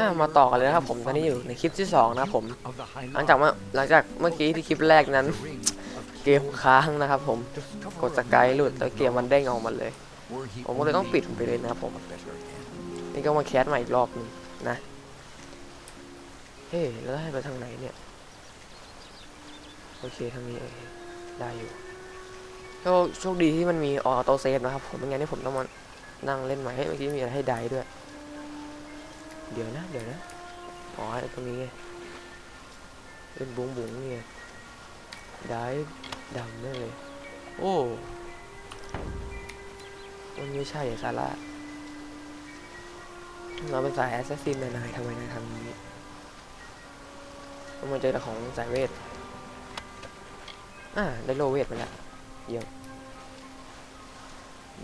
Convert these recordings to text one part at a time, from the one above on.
อะมาต่อกันเลยนะครับผมตอนนี้อยู่ในคลิปที่สองนะครับผมหลังจากเมื่อหลังจากเมื่อกี้ที่คลิปแรกนั้น เกมค้างนะครับผมกดสกายหลุดแล้วเกมมันเด้งออกมาเลย ผมก็เลยต้องปิดไปเลยนะครับผมนี่ก็มาแคสใหม่อีกรอบหนึงนะเฮ้แล้วให้ไปทางไหนเนี่ยโอเคทางนี้เอได้อยู่โชคโชคดีที่มันมีออโต้เซฟนะครับผมไม่งั้นนี่ผมต้องมานั่งเล่นใหม่เฮ้เมื่อกี้มีอะไรให้ได้ด้วย เดี๋ยวนะเดี๋ยวนะอ๋อไอ้ตรงนี้ไงเป็นบุ้งบุ้งเนี่ยได้ดำได้เลย โอ้มันไม่ใช่อะซาร่าเราเป็นสายแอสซัสซินนายทำไมนายทำนี้มันมาเจอแต่ของสายเวทอ่าได้โลเวทมาแล้วเยี่ยม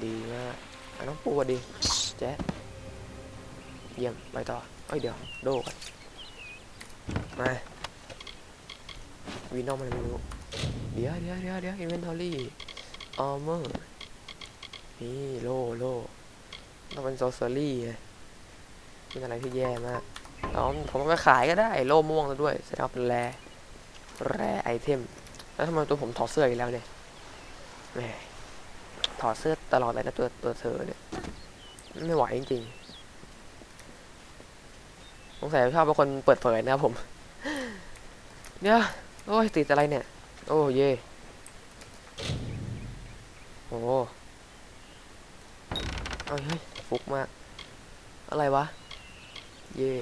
ดีมากอะน้องปูอะดีแจ๊ เยี่ยมไปต่อเอ้ยเดี๋ยว โดกันมาวีนอมมันไม่รู้เดี๋ยวเดี๋ยวเดี๋ยวเดี๋ยวอินเวนทอรี่ออเมอร์นี่โลโลต้องเป็นโซเซอรี่ไงเป็นอะไรที่แย่มากเอาผมเอาขายก็ได้โลม่วงแล้วด้วยแสดงว่าเป็นแร่แร่ไอเทม แล้วทำไมตัวผมถอดเสื้ออีกแล้วเนี่ยแหมถอดเสื้อตลอดเลยนะตัวตัวเธอเนี่ย ไม่ไหวจริงๆ สงสัยชอบเป็นคนเปิดเผยนะครับผมเดี๋ยโอ้ยติดอะไรเนี่ย โอ้เย่โอ้เอ้ยเฮ้ยฟุกมาก อะไรวะ เย่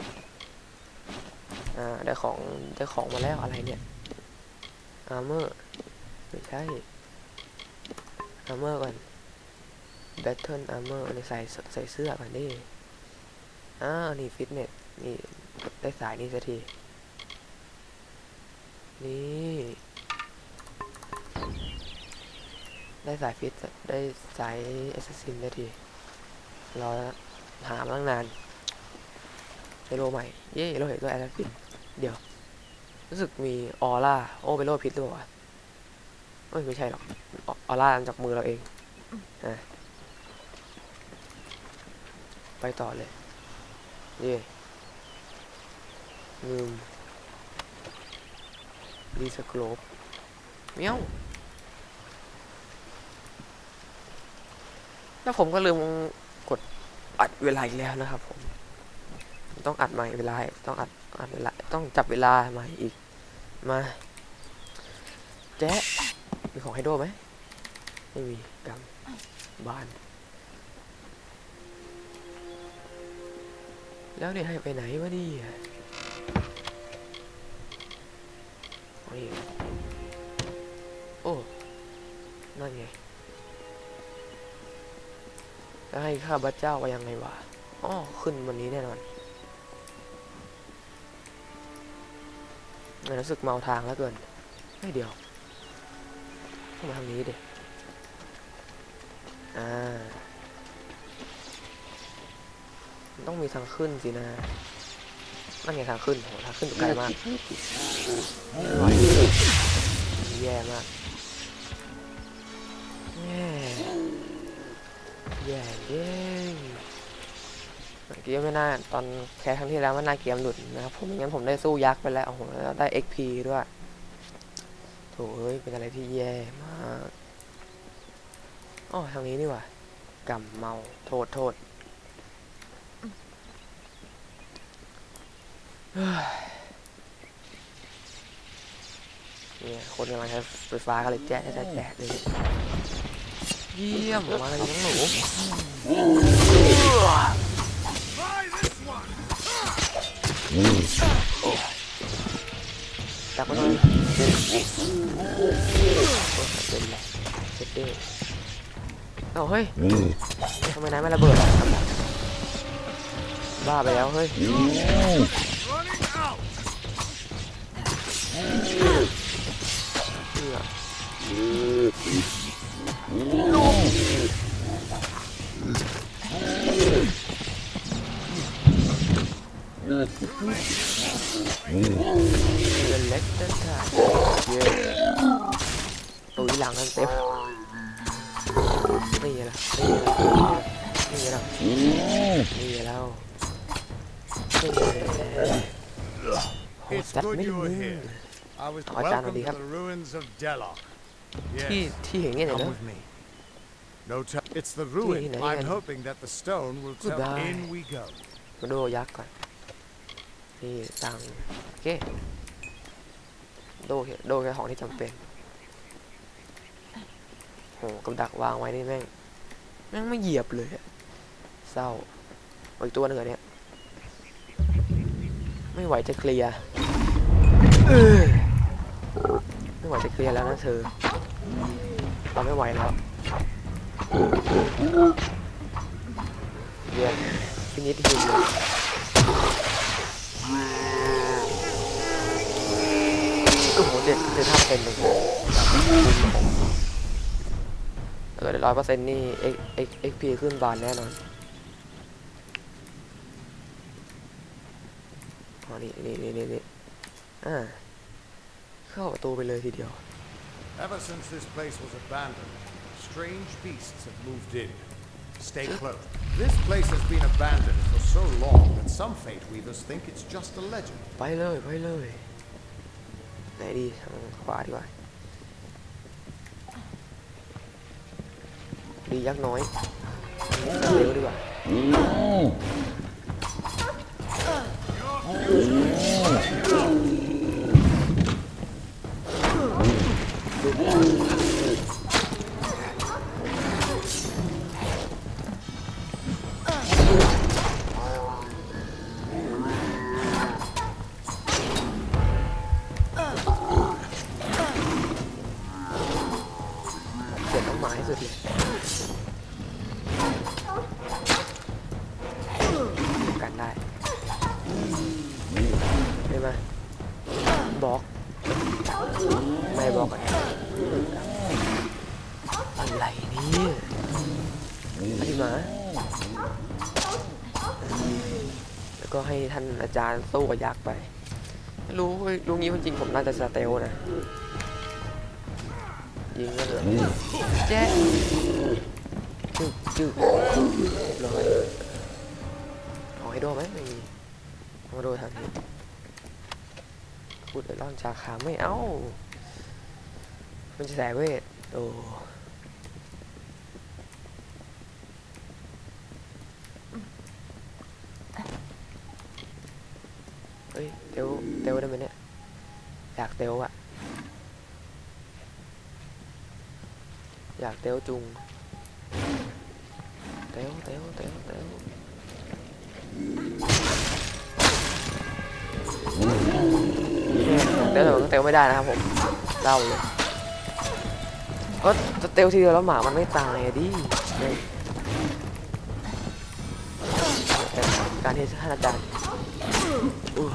อ่าได้ของได้ของมาแล้วอะไรเนี่ยอาร์เมอร์ไม่ใช่อาร์เมอร์ก่อนแบทเทิลอาร์เมอร์ใส่ใส่เสื้อก่อนดิอ้านี่ฟิตเนส นี่ได้สายนี่สักที นี่ ได้สายฟิตได้สายแอสซินได้ทีรอหามาตั้งนานเฮโลใหม่ เย้เฮโลเห็นตัวแอสซินเดี๋ยว รู้สึกมีออร่า โอ้เป็นโรคพิษหรือเปล่าเอ้ยไม่ใช่หรอก อออร่ามาจากมือเราเองอะไปต่อเลย เย่ งืมรีสโครบเมียวแล้วผมก็ลืมกดอัดเวลาอีกแล้วนะครับผม ต้องอัดใหม่เวลาอีกต้องอัดอัดเวลา ต้องจับเวลาใหม่อีก มา แจ๊ะมีของให้โดไหมไม่มีกำบาน แล้วเนี่ยให้ไปไหนวะดินี่ โอ้นั่นไงแล้วให้ข้าพเจ้าว่ายังไงวะอ๋อขึ้นวันนี้แน่นอนรู้สึกเมาทางแล้วเกินไม่เดียวเข้ามาทางนี้ดิอ่าต้องมีทางขึ้นสินะ นั่นไงทางขึ้นโหทางขึ้นอยู่ไกลมากแย่มากแย่แย่เย้เมื่อกี้ไม่น่าตอนแคสครั้งที่แล้วมันน่าเกมหลุดนะครับผมงั้นผมได้สู้ยักษ์ไปแล้วโอ้โหแล้วได้ XP ด้วยโถเอ้ยเป็นอะไรที่แย่มากอ๋อทางนี้นี่หว่ากำเมาโทษโทษ เนี่ยคนกำลังใช้ไฟฟ้าก็เลยแจ๊ะแจ๊ะแจ๊ะเลยเยี่ยมมาเลยน้องหนูจับมาหน่อยโอ้ยเป็นไรเซ็ตเด้เอาเฮ้ยทำไมนายไม่ระเบิดอะบ้าไปแล้วเฮ้ย เพื่อเดินเล็กเดินขาดเย้ตุยหลังกั นเต็มนี่ละนี่ละนี่ละนี่แล้วนี่แล้วโห It's จัด good ไม่ you ลื were ม here. I was Oh, I can't welcome to really the ruins of Delok. ที่ Yes, ที่เห็นเนี่ย come นะ with me. No time. It's the ruin. Gì này I'm anh? hoping that the stone will tell. Goodbye. In we go. มาดูยักษ์ก่อนนี่ตังค์โอเคโดแค่โดแค่ของที่จำเป็นโหกับดักวางไว้นี่แม่งแม่งไม่เหยียบเลยอะเศร้าเอาอีกตัวหนึ่งเหรอเนี่ย ไม่ไหวจะเคลียร์ไม่ไหวจะเคลียร์แล้วนะเธอเราไม่ไหวแล้วเยี่ยมพินิจหิวอยู่โอ้โหเด็ดเด็ดท่าเป็นเลยถ้าเกิดร้อยเปอร์เซ็นต์นี่เอ็กเอ็กเอ็กพีขึ้นบานแน่นอนอ๋อ นี่นี่นี่นี่นี่อ่าเข้าประตูไปเลยทีเดียว Ever since this place was abandoned, strange beasts have moved in. Stay close. This place has been abandoned for so long that some fate weavers think it's just a legend. ไปเลยไปเลยไหนดีทางขวาดีกว่าดียักษ์น้อยเร็วดีกว่า เมา แล้วก็ให้ท่านอาจารย์สู้กับยักษ์ไป รู้รู้งี้มันจริงผมน่าจะสเตลนะ ยิงก็เลยแจ๊ะจึ๊กจึ๊กเรียบร้อยเอาให้โดไหมไม่มีเอาโดทันทีพูดไอร่อนชาขาไม่เอามันจะแสเวทโอ้ เฮ้ยเตวเตวได้ไหมเนี่ยอยากเตวอะอยากเตวจุงเตวเตวเตวเตวเตวแต่เตวไม่ได้นะครับผมเล่าเลยก็จะเตวทีเดียวแล้วหมามันไม่ตายดิการที่ท่านอาจารย์ อู้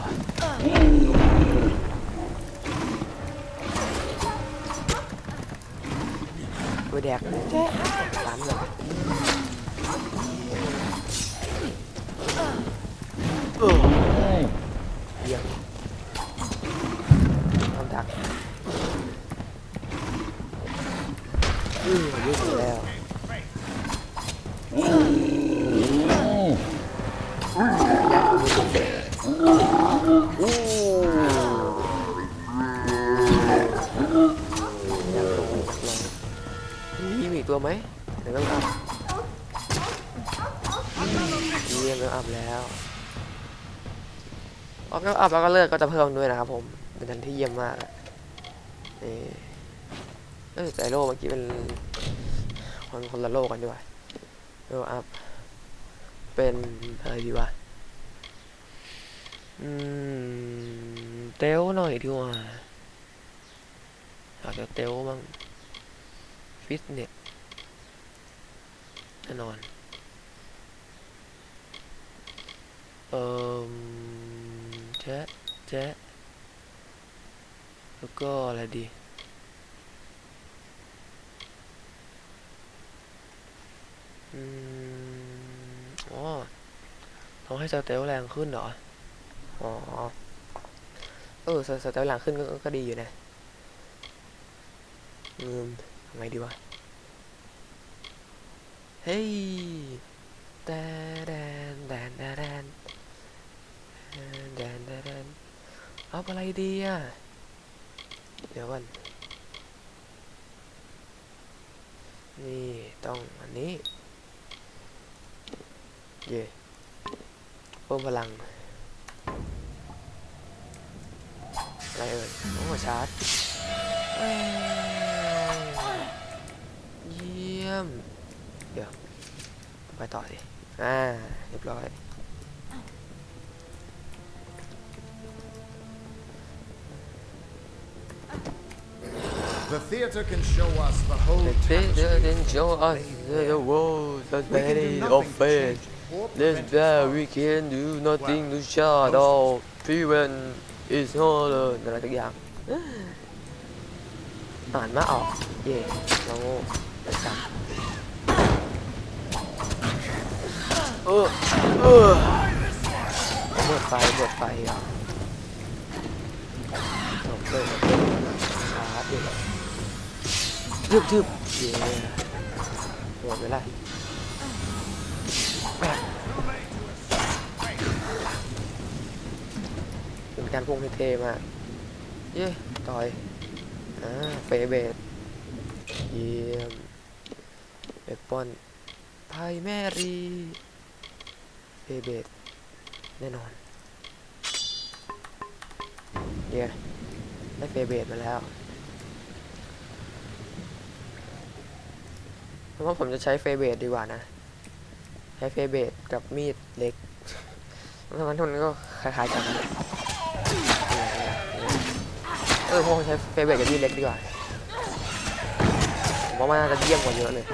ไปแดกแจ๊ะตันเลยเออเยี่ยมทำดักเออยุ่งแล้วยัดมือ มีอีกตัวไหมเดี๋ยวต้องอัพเยี่ยมแล้วอัพแล้วออกแล้วอัพแล้วก็เลิกก็จะเพิ่มด้วยนะครับผมเป็นทันที่เยี่ยมมากนี่เออแต่โลเมื่อกี้เป็นคนคนละโลกกันด้วยเอออัพเป็นอะไรดีวะ อืม เตลหน่อยดีกว่าอากจะเตลบ้าง ฟิตเนสแน่นอน เอ่อแจ๊ะแจ๊ะแล้วก็อะไรดีอ๋อทำให้สเตลแรงขึ้นเหรอ อ๋อ เออสสเตลแรงขึ้นก็ก็ดีอยู่นะอืมทำไงดีวะ เฮ้ยแดนแดนแดนแดนแดนเอาอะไรดีอะ เดี๋ยวก่อนนี่ ต้องอันนี้ เย่เพิ่มพลัง อะไรเอ่ยโอ้ชาร์จเอ้ยเยี่ยม เดี๋ยว ไปต่อสิ อ่า เรียบร้อย The theater can show us the whole The tapestry theater of can show us play. the world that We can do many nothing of to faith. change or This prevent its there power. we can do nothing to Well, shut most- off prevent is all อะไรทุกอย่างอ่านมาออก เย่เราโง่ไปสั่งเออเออเปิดไฟเปิดไฟอะจบเลยชาร์จเลยทึบทึบเย่หมดเวลาแม่เป็นการพุ่งที่เท่มากเย้ต่อยอ่าเฟเบตเยี่ยมเบปอนไพแมรีเฟเบตแน่นอนเย้ได้เฟเบตมาแล้วเพราะว่าผมจะใช้เฟเบตดีกว่านะ ใช้เฟเบตกับมีดเล็กแล้วมันทุนก็คล้ายๆกัน เออผมใช้เฟเบตกับมีดเล็กดีกว่าผมว่ามันน่าจะเยี่ยมกว่าเยอะเลย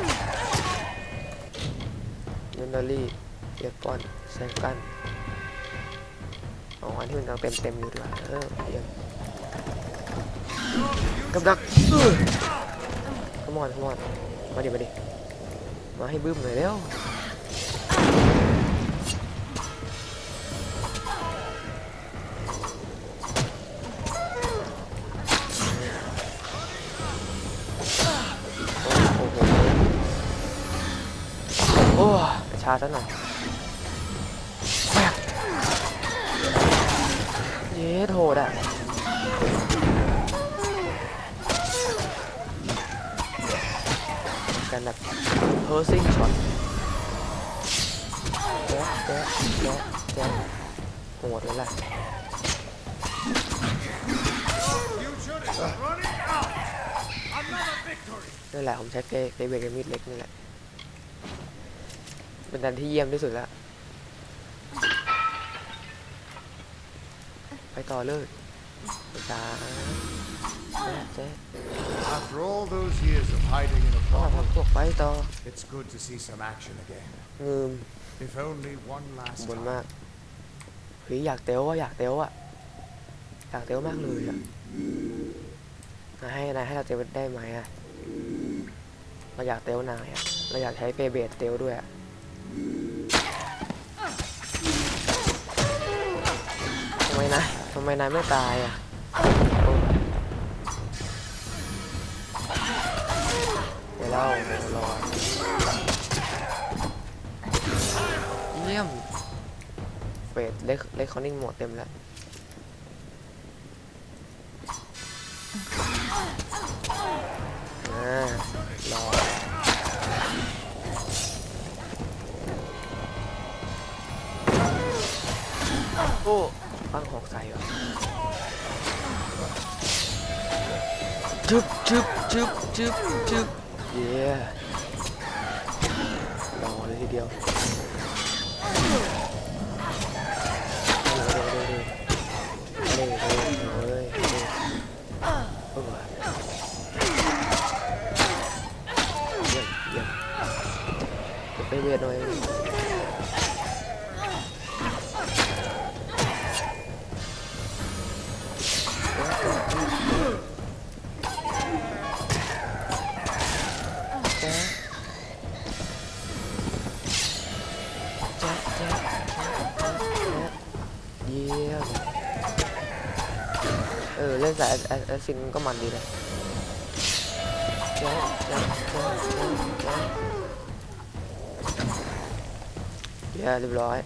เนนดอรี่เยปอนแซงกันอ๋ออันที่มันยังเต็มเต็มๆอยู่ดีกว่าเออเยี่ยมกับดักขมอนขมอนมาดิมาดิมาให้บึ้มหน่อยเร็ว ซะหน่อยเย้โหดอะกันแบบเพอร์ซิงช็อตแจ๊ะแจ๊ะแจ๊ะแจ๊ะโหดเลยล่ะนั่นแหละผมใช้เฟเฟเบกมีดเล็กนี่แหละ เป็นดันที่เยี่ยมที่สุดแล้ว ไปต่อเลยจ้าแจ๊ะแจ๊ะ After all those years of hiding in a ก็ทำ bottle, พวกไปต่อ it's good to see some action again. งืม If only one last บน time. มากเฮ้ยอยากเต๋วอะอยากเต๋วอะอยากเต๋วมากเลยอะนายให้นายให้เราเต๋วได้ไหมอะเราอยากเต๋วนายอะเราอยากใช้เฟเบตเต๋วด้วยอะ นายทำไมนายไม่ตายอะเดี๋ยวเราเยวรอเยี่ยมเฟสเล็กเล็กคอนนิ่งหมดเต็มแล้วอ่ารอโอ้ ปั้งหอกใส่เหรอจึ๊บจึ๊บจึ๊บจึ๊บจึ๊บเย้รอเลยทีเดียวเร็วเร็วเร็ว แอสแอสซินก็มันดีนะแจ๊ะแจ๊ะแจ๊ะแจ๊ะแจ๊ะเย้เรียบร้อย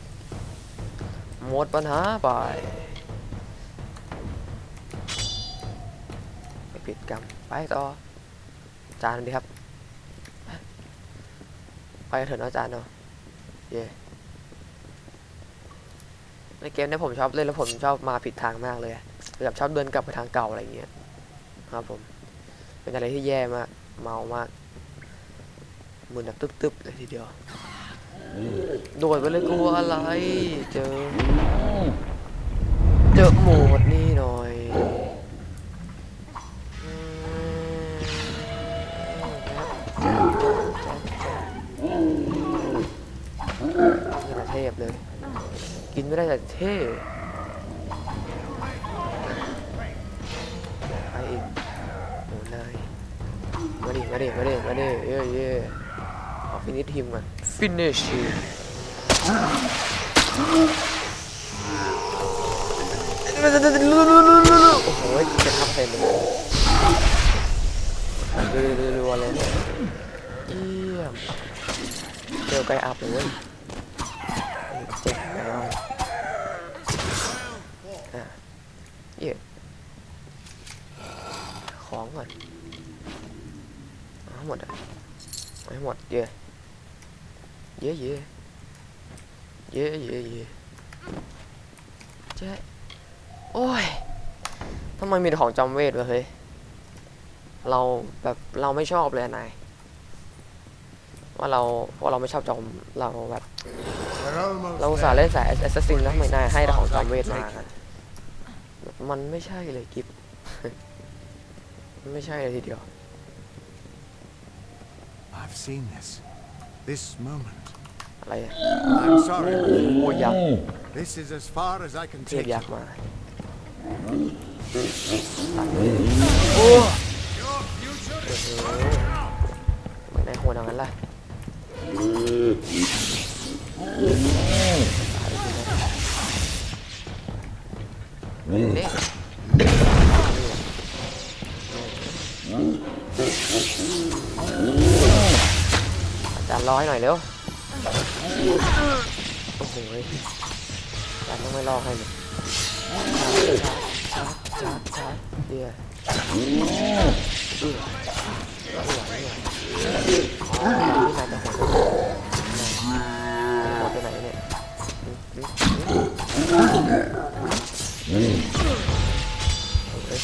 หมดปัญหาไปผิดกรรม ไปต่อ จานดีครับ ไปเถอะนะจานเนาะเย่ในเกมนี้ผมชอบเล่นแล้วผมชอบมาผิดทางมากเลย อะแบบชอบเดินกลับไปทางเก่าอะไรเงี้ยครับผม เป็นอะไรที่แย่มาก เมามากมือแบบตึ๊บๆเลยทีเดียว โดดไปเลยกลัวอะไร เจอ เจอโหมดนี่หน่อยนี่แหละเทพเลย กินไม่ได้แต่เท นิชทีมก่อน finish him โอ้โหจะทับใส่เลยรัวๆเลยเนี่ยเยี่ยมเจอไกลอัพเลยเว้ยเจ๋งแล้วอะเยี่ยของก่อนหมดอะเอาให้หมดเย่ เย่เย่เย่เย่เย่เจ๊โอ้ยทำไมมีแต่ของจอมเวทวะเฮ้ย เราแบบเราไม่ชอบเลยนาย ว่าเราว่าเราไม่ชอบจอมเราแบบ เราอุตส่าห์เล่นสายแอสซัสซินแล้วทำไมนายให้แต่ของจอมเวทมา มันไม่ใช่เลยกิฟมันไม่ใช่เลยทีเดียว I've seen this. This moment. อะไรอะ I'm sorry. โอ้ยยักษ์ This is as far as I can เทียบ take ยัก you. ษ์มาโอ้ Your future is ทำไมนายโหดอย่างนั้นล่ะนี่ รอให้หน่อยเร็วโอ้โหยอาจารย์ต้องไม่รอให้เลยชาร์จชาร์จชาร์จเดี๋ยวเอื้อไม่ไหวไม่ไหวนี่นายจะโหดโหดไปไหนเนี่ยเฮ้ย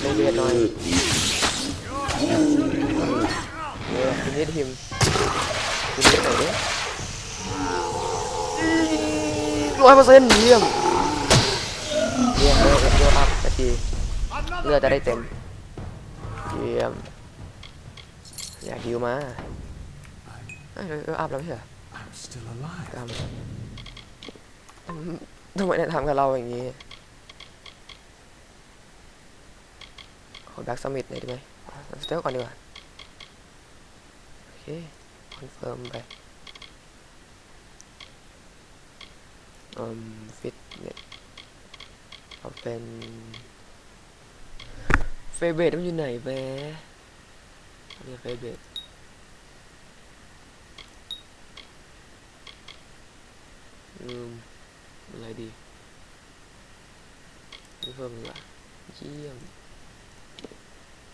เล่นเบียดหน่อยเออทีนี้ทีมทีนี้หน่อยดิ ร้อยเปอร์เซ็นต์เยี่ยมเยี่ยมเลยเยี่ยมอัพนาทีเลือดจะได้เต็มเยี่ยมอยากฮิวมาเอ้ยเออเอออัพแล้วไม่ใช่เหรอทำทำไมนายทำกับเราอย่างนี้ขอแบ็กสมิธหน่อยได้ไหมสเตลก่อนดีกว่าโอเค เฟิร์มไปอืมฟิตเน็ตเอาเป็นเฟเบตมันอยู่ไหนแบเนี่ยเฟเบตอืมอะไรดีเพิ่มดีกว่าเยี่ยม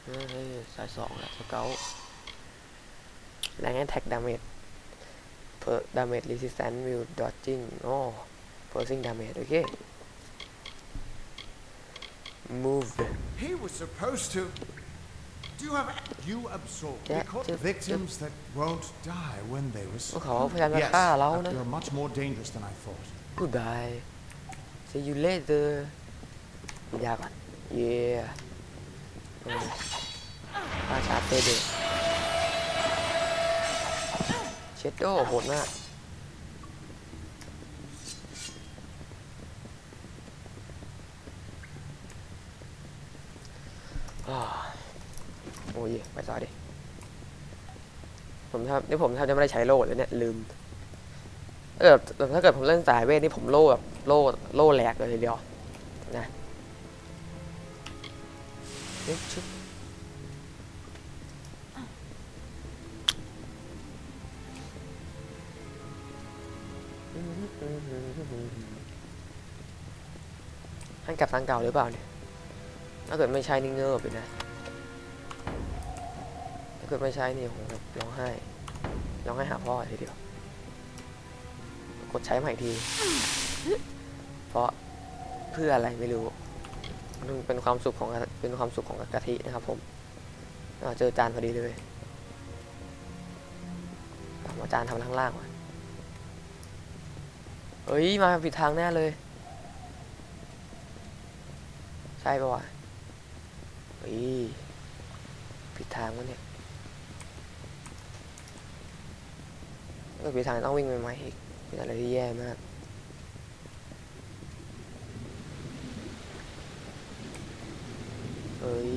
เฮ้ยสายสองแหละสเกล แรงแอนแท็กดาเมจเพอดาเมจรีสิสแตนต์วิวดอ d จิ้งโอ้เพอร์ซิงดาเมจโอเค move He was supposed to. Do you have. You absorb. Yeah, We caught just- victims that won't die when they were พวก small. เขาพยายามจะ Yes, ฆ่าเรา but นะ you're much more dangerous than I thought. goodbye see you later กินยาก่อน yeah อาชาร์จเตเด เชดโดโหดมากโอ้ยไปต่อดิ ผมทบนี่ผมทบจะไม่ได้ใช้โล่เลยเนี่ยลืมถ้าเกิดถ้าเกิดผมเล่นสายเวทนี่ผมโล่แบบโล่โล่แหลกเลยทีเดียวนะเอ๊ะชุบ ให้กลับทางเก่าหรือเปล่าเนี่ย ถ้าเกิดไม่ใช่นี่เงือบเลยนะเกิดไม่ใช้นี่ผมแบบร้องไห้ร้องไห้หาพ่อทีเดียว กดใช้ใหม่ที เพราะเพื่ออะไรไม่รู้มันเป็นความสุขของเป็นความสุขของกะทินะครับผมเจอจานพอดีเลยเอามาจานทำข้างล่างว่ะ เฮ้ย มาผิดทางแน่เลย ใช่ปะวะเฮ้ย ผิดทางวะเนี่ยก็ผิดทางต้องวิ่งไปใหม่อีกเป็นอะไรที่แย่มากเฮ้ย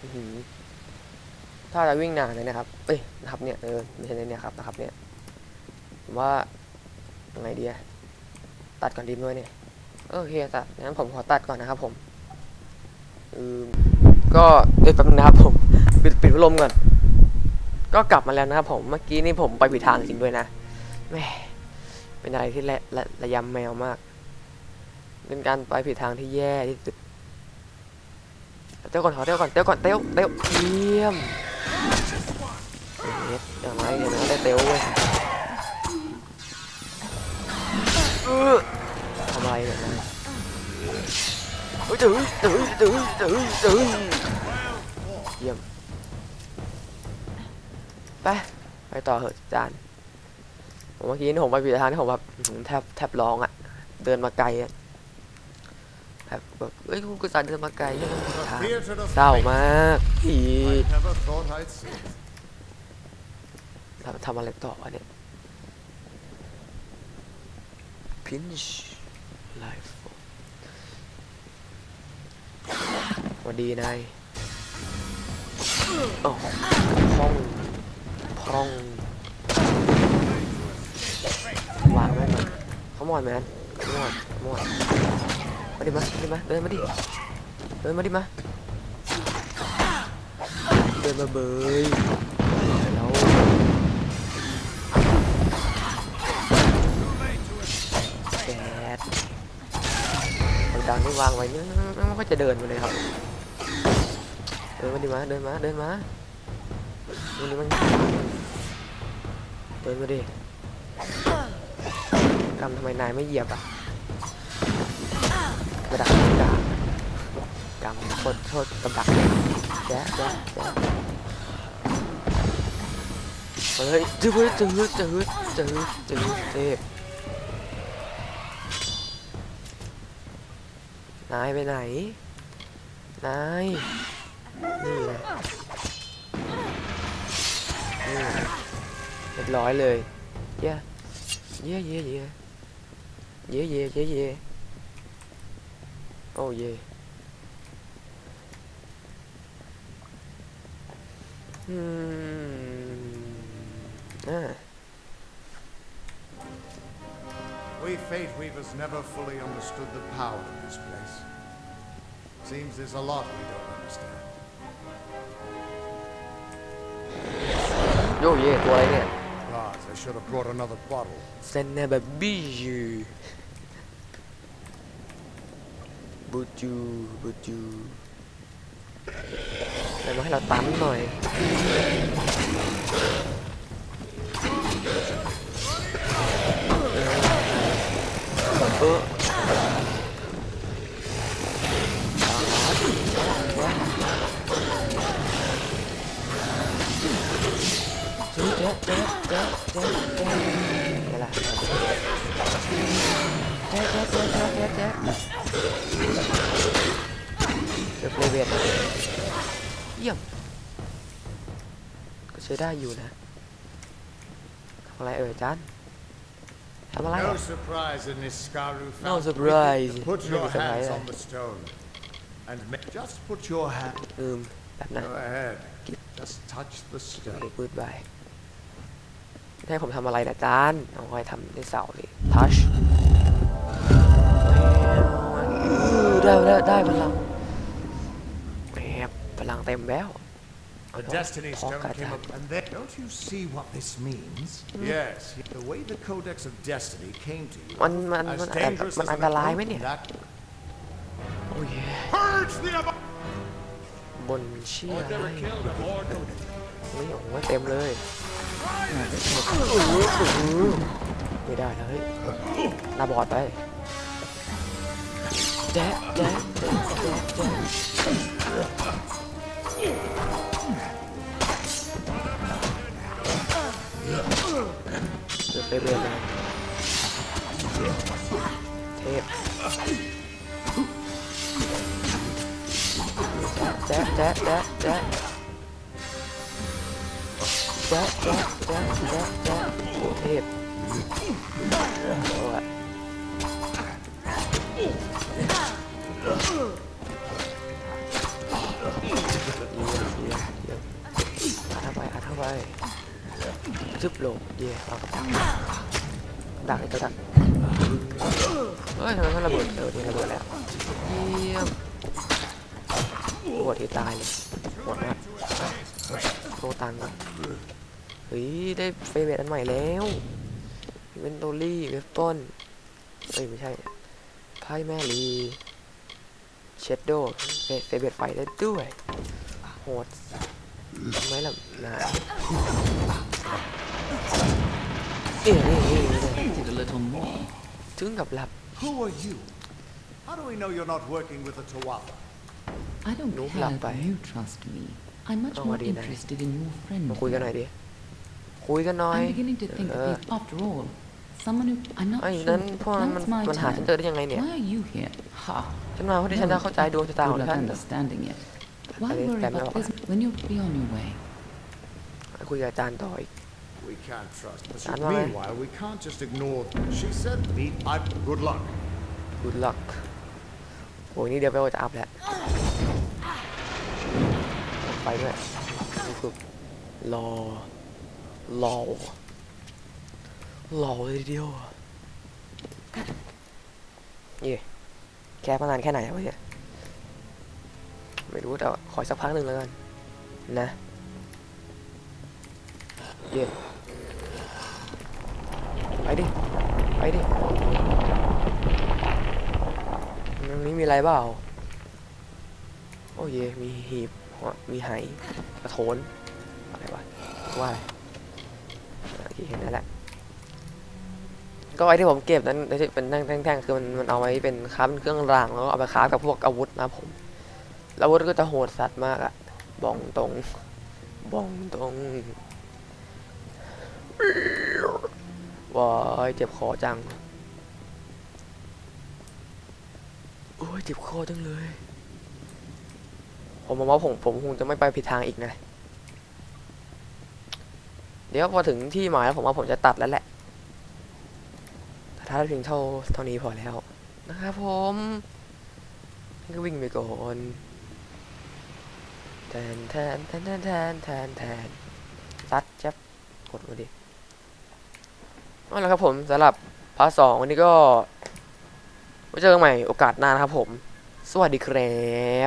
อื้อหือ ถ้าจะวิ่งนานเลยนะครับเอ้ยนะครับเนี่ยเออไม่ใช่เนี่ยครับนะครับเนี่ยผมว่ายังไงดีอะตัดก่อนดีไหมเนี่ยเออโอเคตัดงั้นผมขอตัดก่อนนะครับผมอืมก็เดี๋ยแป๊บนึงนะครับผมปิดปิดพัดลมก่อนก็กลับมาแล้วนะครับผมเมื่อกี้นี่ผมไปผิดทางจริงด้วยนะแหม่เป็นอะไรที่ละละระยำแมวมาก เป็นการไปผิดทางที่แย่ที่สุดเต้วก่อนขอเต้วก่อนเต้วก่อนเต้วเต้วเยี่ยม เอ็ดอย่างไรเดี๋ยมันได้เต้วเว้ยทำอะไรเนี่ยนายเฮ้ยตื้อตื้อตื้อตื้อตื้อเยี่ยมไปไปต่อเหอะจานผมเมื่อกี้นี่ผมไปผิดทางที่ผมแบบแทบแทบร้องอะ เดินมาไกลอะ แบบแบบเอ้ยกูจะเดินมาไกลยังไม่ผิดทาง Appear to the เศร้า fates มากอี I never thought I'd see it. ทำทำอะไรต่อวะเนี่ย pinch life สวัสดีนายโอ้พองพองวางไว้ก่อนขมอนแมนขมอนขมอน มาดิมาดิมาเดินมาดิเดินมาดิมาเดินมาเบยแล้วแกดดังที่วางไว้เนี่ยไม่ค่อยจะเดินมาเลยครับเดินมาดิมาเดินมาเดินมาเดินมันเดินมาดิกำทำไมนายไม่เหยียบอะ กระดักกาจำคนโทษกระดักแจ๊ะแจ๊ะแจ๊เฮ้ยจืดจืดจืดจืดจืดเจ๊นายไปไหน นาย นี่ไงนี่เรียบร้อยเลย เย้ เย้เย้เย้เย้เย้เย้เย้ Oh yeah. Hmm. Ah. We Fate Weavers never fully understood the power of this place. Seems there's a lot we don't understand. Oh yeah, why yeah. God, I should have brought another bottle. Sen never be bù chu bù chu này nói là tắm rồi. Ơ chết chết chết chết chết chết là chết chết chết chết chết chết เออเจ๊เจ๊เจ๊เจ๊เจ๊เจ๊นี่แหละแจ๊ะแจ๊ะแจ๊ะแจ๊ะแจ๊ะแจ๊ะเจอโปรเวทเยี่ยม ก็ใช้ได้อยู่นะทำอะไรเอ่ยจานทำอะไร No อะ surprise in this Skaru No found it surprise. wicked to Put No your hands surprise. on the stone. And ma- just put your hand. ลืมแบบนั้น Go ahead. Just touch the stone. เด็กพูดไปให้ผมทำอะไรนะจานเอาไว้ทำในเสาดิทัช ได้ได้ได้พลังแหมพลังเต็มแล้ว The Okay. Destiny Talk Stone at came that. up, and then don't you see what this means? Yes, the way the Codex of Destiny came to you, มันมัน as มัน dangerous มัน as อัน an ตรายไหม oath เนี่ย that โอ้ย purge the abo- บนเชี่ยอะไรนี่โอ้โหเต็มเลยไม่ได้นะเฮ้ยหน้าบอดไป แจ๊ะแจ๊ะแจ๊ะแจ๊ะแจ๊ะเดือดไปเรื่อเลยเทพแจ๊ะแจ๊ะแจ๊ะแจ๊ะแจ๊ะแจ๊ะแจ๊ะแจ๊ะแจ๊ะเทพโอ้ย อัดเข้าไปอัดเข้าไปซึบโลงเย่เอาดักไอ้ตัวดักเฮ้ยทำไมมันระเบิดเออนี่ระเบิดแล้วเยี่ยมปวดที่ตายเลยปวดมากโตตังค์ก่อนเฮ้ยได้เฟเวตอันใหม่แล้วเวนโตลี่เวฟต้นเอ้ยไม่ใช่ไพ่แม่ลี เชดโดเฟเวตไฟได้ด้วยโหดทำไมล่ะนะเอ้ยนี่นี่นี่ Did a little more. ถึงกับหลับ Who are you? How do we know you're not working with the Tawatha? I don't No care black that by. you trust me. I'm much Oh, more what do you know? interested in your friend. มาคุยกันหน่อยดิคุยกันหน่อย I'm beginning to think เอ that อ he's, after all, someone who I'm not ไอ้ sure. นั้นพวกนั้นมัน Now's my มันหาฉัน time. เจอได้ยังไงเนี่ย Why are you here? Ha. ฉันมาเพื่อที่ฉันจะเข้าใจดวงชะตาของ Good luck ท่าน understanding it. Why I think worry that about now- this when you'll be on your way? คุยกับอาจารย์ต่ออีก We can't trust this. Saan mo, eh? Meanwhile, we can't just ignore. She said, "Meet. I. Good luck." good luck โอ้ยนี่เดี๋ยวไปว่าจะอัพแล้วไปด้วยฝึกรอรอ รอเลยเดียวเย่แค่มานานแค่ไหนวะเนี่ยไม่รู้แต่ขออีกสักพักหนึ่งแล้วกันนะเย่ไปดิ ไปดิตรงนี้มีอะไรเปล่า โอ้เย มีหีบ มีไหกระโถนอะไรวะว่าอะไรโอเคเห็นแล้วแหละ ก็ไอ้ที่ผมเก็บนั้นที่เป็นแท่งๆคือมันมันเอาไว้เป็นค้าเป็นเครื่องรางแล้วก็เอาไปค้ากับพวกอาวุธนะผมอาวุธก็จะโหดสัตว์มากอะบองตรงบองตรงว้ายเจ็บคอจังโอ้ยเจ็บคอจังเลย ผมมองว่าผมผมคงจะไม่ไปผิดทางอีกนะ เดี๋ยวพอถึงที่หมายแล้วผมว่าผมจะตัดแล้วแหละ ถ้าเพียงเท่าเท่านี้พอแล้ว นะครับผมก็วิ่งไปก่อนแทนแทนแทนแทนแทนแทนแทนซัดจับกดมาดิเอาละครับผมสำหรับพาร์ทสองวันนี้ก็ไว้เจอกันใหม่โอกาสหน้านะครับผม สวัสดีครับ